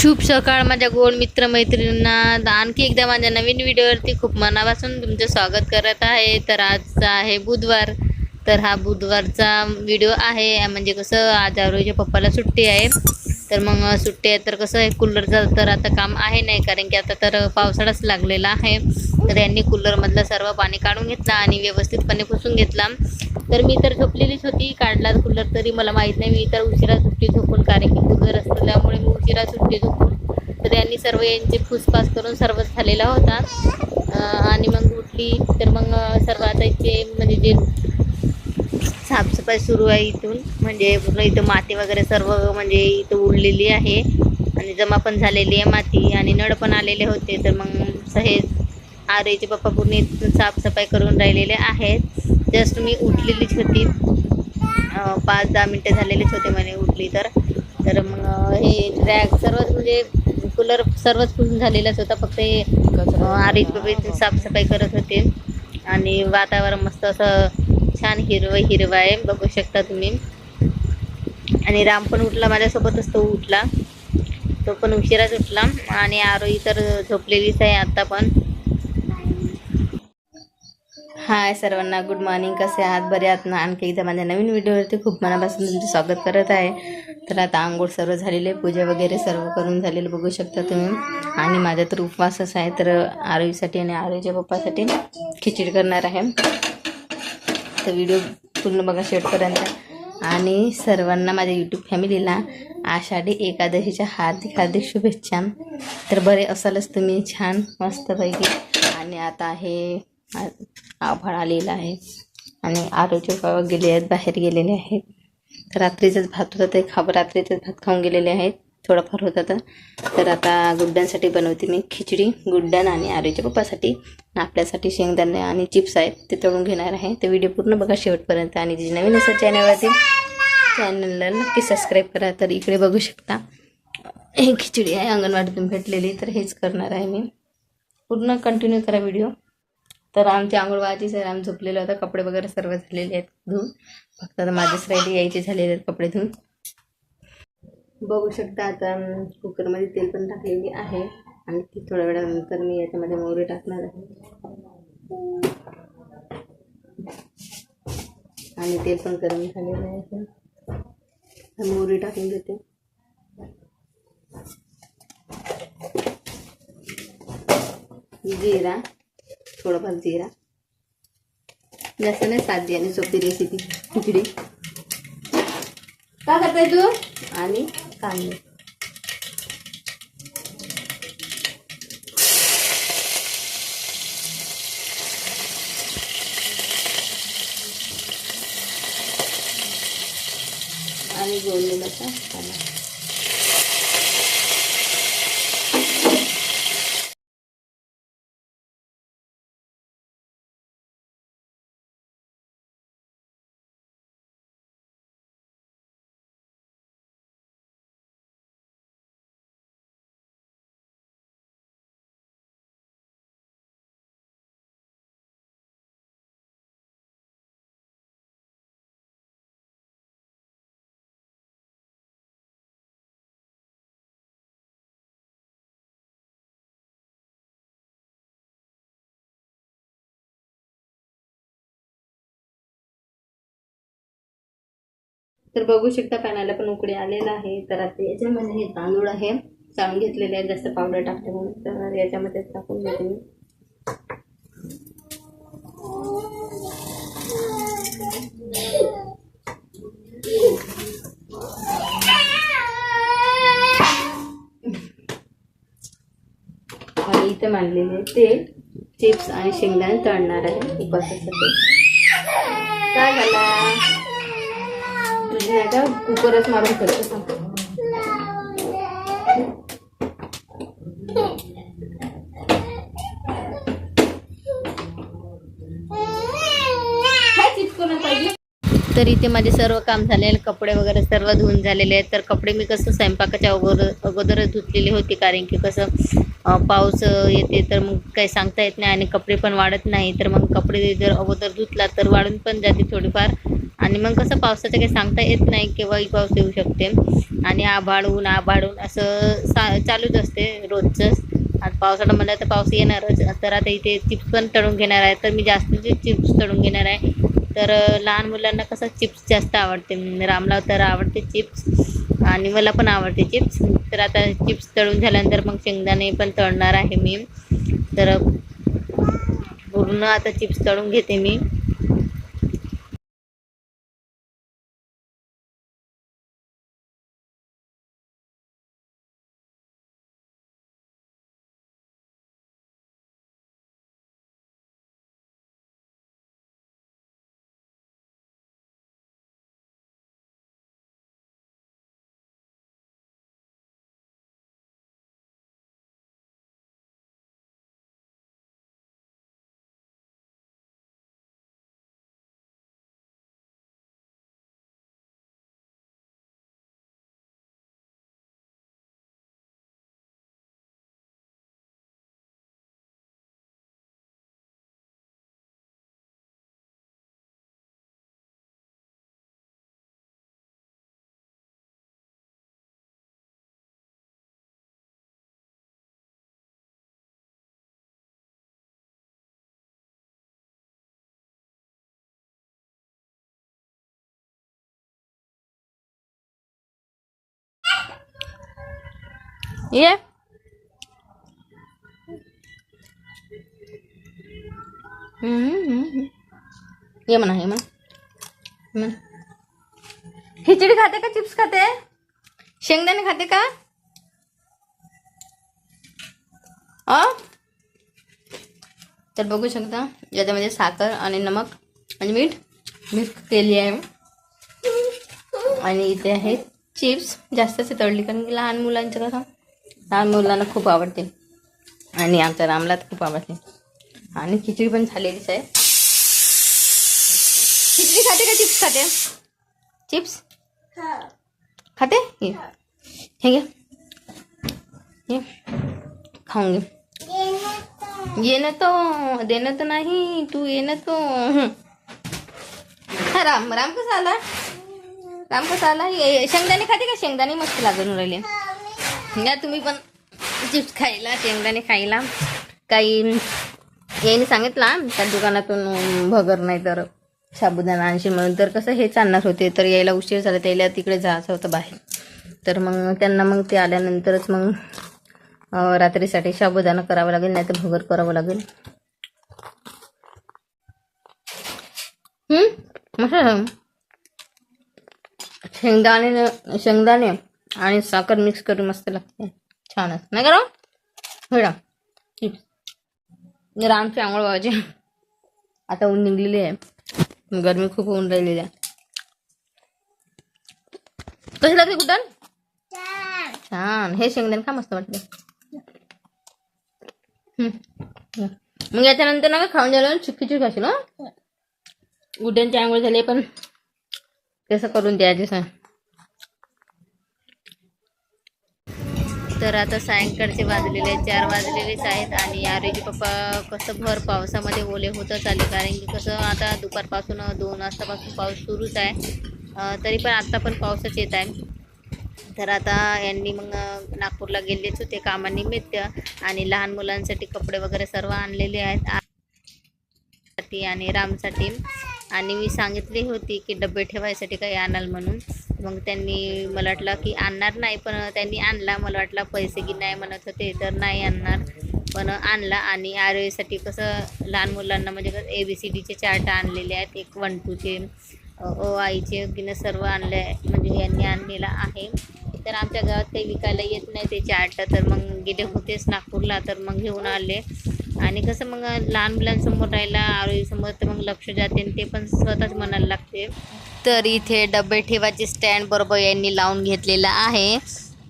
शुभ सकाळ माझ्या गोड मित्रमैत्रिणींना. आणखी एकदा माझ्या नवीन व्हिडिओवरती खूप मनापासून तुमचं स्वागत करत आहे. तर आजचा आहे बुधवार. तर हा बुधवारचा व्हिडिओ आहे. म्हणजे कसं आज आरोग्य पप्पाला सुट्टी आहे. तर मग सुट्टी आहे तर कसं आहे कूलरचं तर आता काम आहे नाही कारण की आता तर पावसाळाच लागलेला आहे. तर यांनी कूलरमधलं सर्व पाणी काढून घेतलं आणि व्यवस्थितपणे पुसून घेतला. तर मी तर झोपलेलीच होती काढला कूलर तरी मला माहीत नाही मी तर उशिरा सुट्टी झोपून कारण की कूलर असल्यामुळे मी उशिरा सुट्टी झोपून. तर यांनी सर्व यांचे फुसफास करून सर्वच झालेला होता. आणि मग उठली तर मग सर्व आता इथे म्हणजे जे साफसफाई सुरू आहे इथून म्हणजे पूर्ण इथं माती वगैरे सर्व म्हणजे इथं उडलेली आहे. आणि जमा पण झालेली आहे माती आणि नळ पण आलेले होते. तर मग सहेज आरेचे पप्पा पूर्ण साफसफाई करून राहिलेले आहेत. जस्ट मी उठलेलीच होती. पाच दहा मिनटं झालेलीच होते म्हणे उठली तर. तर मग हे रॅग सर्वच म्हणजे कूलर सर्वच फुलून झालेलाच होता. फक्त हे आरेच बाबा साफसफाई करत होते. आणि वातावरण मस्त असं छान हिरवं हिरवं आहे. बघू शकता तुम्ही. आणि राम पण उठला माझ्यासोबतच तो उठला. तो पण उशिराच उठला आणि आरोही तर झोपलेलीच आहे आता पण. हाय सर्वांना गुड मॉर्निंग कसे आहात? बरे आहात ना? आणखी एकदा माझ्या नवीन व्हिडिओवरती खूप मनापासून तुमचे स्वागत करत आहे. तर आता आंघोळ सर्व झालेले पूजा वगैरे सर्व करून झालेलं बघू शकता तुम्ही. आणि माझा तर उपवासच आहे तर आरोहीसाठी आणि आरोहीच्या पप्पासाठी खिचडी करणार आहे. तर व्हिडिओ पूर्ण बघा शेवटपर्यंत. आणि सर्वांना माझ्या यूट्यूब फॅमिलीला आषाढी एकादशीच्या हार्दिक हार्दिक शुभेच्छा. तर बरे असालच तुम्ही छान मस्तपैकी. आणि आता हे आभाळ आलेलं आहे. आणि आरोग्य बाबा गेले आहेत बाहेर गेलेले आहेत. रात्रीचंच रात्रीचाच भात होता ते खा रात्रीचाच भात खाऊन गेलेले आहेत. थोडाफार होता तर तर आता गुड्ड्यांसाठी बनवते मी खिचडी गुड्डन आणि आरोच्या पप्पासाठी. आपल्यासाठी शेंगदाणे आणि चिप्स आहेत ते तळून घेणार आहे. ते व्हिडिओ पूर्ण बघा शेवटपर्यंत. आणि जे नवीन असं चॅनलवरती चॅनलला नक्की सबस्क्राईब करा. तर इकडे बघू शकता हे खिचडी आहे अंगणवाडीतून भेटलेली. तर हेच करणार आहे मी. पूर्ण कंटिन्यू करा व्हिडिओ. तर आमची आंघोळ सर आम्ही झोपलेलो होता. कपडे वगैरे सर्व झालेले आहेत धुवून फक्त आता माझेच राहिले यायचे झालेले आहेत कपडे धुवून बघू शकता आता कुकरमध्ये तेल पण टाकलेली आहे. आणि ती थोड्या वेळानंतर मी याच्यामध्ये मोहरी टाकणार आहे. आणि तेल पण गरम झालेलं आहे मोहरी टाकून देते. जिरा थोडंफार जिरा. जास्त नाही साधी आणि सोपी रेसिपी खिचडी का करताय तू? आणि कांदे आणि गोडलेलाचा कांदा तर बघू शकता पॅनाला पण उकडे आलेला आहे. तर आता याच्यामध्ये हे तांदूळ आहे. चाळून घेतलेले आहे जास्त पावडर टाकते म्हणून. तर याच्यामध्ये टाकून घेते मी. इथे मांडलेले तेल चिप्स आणि शेंगदाणे तळणार आहे. उपासासाठी काय झाला आता कुकरच मारून करतो तर इथे माझे सर्व काम झालेले कपडे वगैरे सर्व धुवून झालेले आहेत. तर कपडे मी कसं स्वयंपाकाच्या अगोदर अगोदरच धुतलेली होती कारण की कसं पाऊस येते तर मग काही सांगता येत नाही आणि कपडे पण वाढत नाही. तर मग कपडे जर अगोदर धुतला तर वाढून पण जाते थोडीफार. आणि मग कसं पावसाचं काही सांगता येत नाही केव्हाही पाऊस येऊ शकते. आणि आभाळून आभाळून असं सा चालूच असते रोजचंच आता पावसाळा म्हणलं तर पाऊस येणारच. तर आता इथे चिप्स पण तळून घेणार आहे. तर मी जास्तीचे म्हणजे चिप्स तळून घेणार आहे. तर लहान मुलांना कसं चिप्स जास्त आवडते. रामला तर आवडते चिप्स. आणि मला पण आवडते चिप्स. तर आता चिप्स तळून झाल्यानंतर मग शेंगदाणे पण तळणार आहे मी. तर पूर्ण आता चिप्स तळून घेते मी. ये ये म्हणा ये ये खिचडी खाते का चिप्स खाते शेंगदाणे खाते का? अ तर बघू शकता याच्यामध्ये साखर आणि नमक आणि मीठ मिक्स केली आहे आणि इथे आहेत चिप्स जास्तच तळली कारण की लहान मुलांचं कसं लहान मुलांना खूप आवडते. आणि आमच्या रामला तर खूप आवडते. आणि खिचडी पण झालेलीच आहे. खिचडी खाते का चिप्स खाते? चिप्स? खाते. हे. घे. ये. खाऊन घे. ये ना तो देणं तर नाही तू ये ना तो. हा राम राम कसा आला? राम कसा आला? ये- शेंगदाणे खाते का? शेंगदाणे मस्त लागून राहिले. या तुम्ही पण चिप्स खायला शेंगदाणे खायला. काही याने सांगितला त्या दुकानातून भगर नाही तर साबुदाणा आणशील म्हणून. तर कसं हेच आणणार होते तर यायला उशीर झाला त्याला तिकडे जायचं होतं बाहेर. तर मग त्यांना मग ते आल्यानंतरच मग रात्रीसाठी साबुदाणा करावं लागेल नाही तर भगर करावं लागेल. मस्त शेंगदाणे शेंगदाणे आणि साखर मिक्स करून मस्त लागते. छानच नाही करा हेडा चिप्स रामची आंघोळ बाबाची आता ऊन निघलेली आहे. गरमी खूप होऊन राहिलेली आहे. कशी लागते कुठं? छान. हे शेंगदाणे का मस्त वाटते. हम्म. मग याच्यानंतर ना का खाऊन झालं? खिचडी खाशील ना उड्यांची आंघोळ झाली पण. कसं करून द्यायचे सांग. तर आता सायंकाळचे वाजलेले चार वाजलेलेच आहेत आणि आरोग्य पप्पा कसं भर पावसामध्ये ओले होतच आले. कारण की कसं आता दुपारपासून दोन वाजतापासून पाऊस सुरूच आहे. तरी पण आत्ता पण पावसाच येत आहे. तर आता यांनी मग नागपूरला गेलेच होते कामानिमित्त आणि लहान मुलांसाठी कपडे वगैरे सर्व आणलेले आहेत. साठी आणि रामसाठी आणि मी सांगितली होती की डबे ठेवायसाठी काही आणाल म्हणून. मग त्यांनी मला वाटलं की आणणार नाही पण त्यांनी आणला. मला वाटलं पैसे की नाही म्हणत होते तर नाही आणणार. पण आणला आणि आरोग्यासाठी कसं लहान मुलांना म्हणजे कसं ए बी सी डीचे चार्ट आणलेले आहेत. एक वन टूचे ओ आईचे गिनं सर्व आणले म्हणजे यांनी आणलेला आहे. तर आमच्या गावात काही विकायला येत नाही ते चार्ट तर मग गेले होतेच नागपूरला तर मग घेऊन आले. आणि कसं मग लहान मुलांसमोर राहायला आरोग्यासमोर तर मग लक्ष जाते आणि ते पण स्वतःच म्हणायला लागते. तर इथे डबे ठेवायचे स्टँड बरोबर यांनी लावून घेतलेला आहे.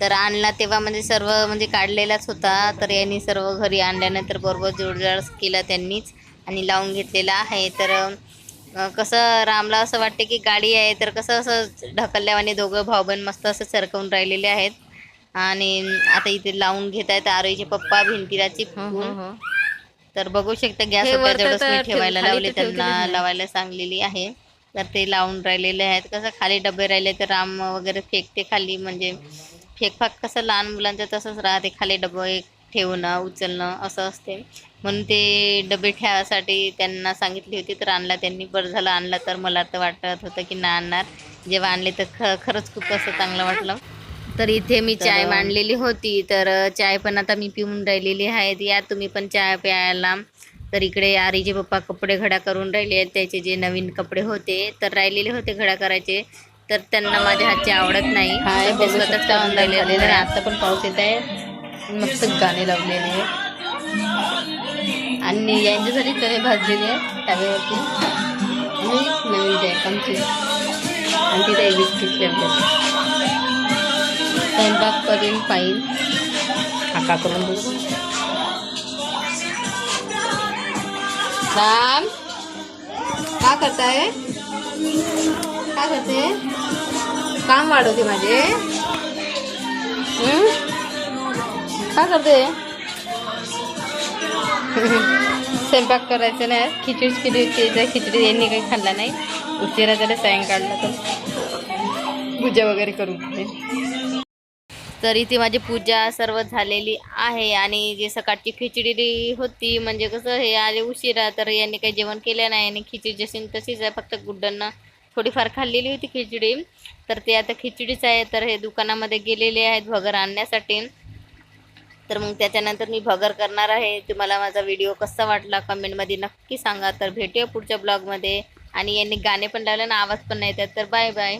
तर आणला तेव्हा म्हणजे सर्व म्हणजे काढलेलाच होता. तर यांनी सर्व घरी आणल्यानंतर बरोबर जोडजाड केला त्यांनीच आणि लावून घेतलेला आहे. तर कसं रामला असं वाटते की गाडी आहे तर कसं असं ढकलल्यावाने दोघं भाऊबंद मस्त असं सरकवून राहिलेले आहेत. आणि आता इथे लावून घेत आहेत आरोईचे पप्पा भिंतीला चिपकून तर बघू शकता गॅस ठेवायला लावले त्यांना. लावायला सांगलेली आहे. तर ते लावून राहिलेले आहेत. कसं खाली डबे राहिले तर राम वगैरे फेकते खाली. म्हणजे फेकफाक कसं लहान मुलांचं तसंच राहते. खाली डबे ठेवणं उचलणं असं असते. म्हणून ते डबे ठेवासाठी त्यांना सांगितली होती तर आणला त्यांनी. बरं झालं आणला तर मला तर वाटत होतं की नाही आणणार. जेव्हा आणले तर ख खरंच खूप असं चांगलं वाटलं. तर इथे मी चाय मांडलेली होती. तर चाय पण आता मी पिऊन राहिलेली आहे. या तुम्ही पण चाय प्यायला. तर इकडे आरीचे पप्पा कपडे घडा करून राहिले आहेत. त्याचे जे नवीन कपडे होते तर राहिलेले होते घडा करायचे. तर त्यांना माझ्या हातची आवडत नाही. तर स्वतःच ऑनलाईन राहिलेले आहे. आहेत. आता पण पाऊस येत आहे. मस्त गाणे लावलेले आणि यांच्यासाठी चणे भाजलेले तव्यावरती आणि नवीन आमची. आणि तिथे बिस्किट ठेवले स्वयंपाक करीन पाहिन. काका करून बघू राम। का करताय? काय करते? काम वाढवते माझे। काय करते? स्वयंपाक करायचं नाही. खिचडी खिचडी केली खिचडी यांनी काही खाल्ला नाही उशिरा त्याला सायंकाळला तर पूजा वगैरे करून घेते. तर इथे माझी पूजा सर्व झालेली आहे आणि जे सकाळची खिचडी होती म्हणजे कसं हे आले उशिरा तर यांनी काही जेवण केलं नाही आणि खिचडी जशी तशीच आहे फक्त गुड्डांना थोडीफार खाल्लेली होती खिचडी. तर ते आता खिचडीच आहे तर हे दुकानामध्ये गेलेले आहेत भगर आणण्यासाठी. तर मग त्याच्यानंतर मी भगर करणार आहे. तुम्हाला माझा व्हिडिओ कसा वाटला कमेंटमध्ये नक्की सांगा. तर भेटूया पुढच्या ब्लॉगमध्ये. आणि यांनी गाणे पण लावले ना आवाज पण नाही येतात तर बाय बाय.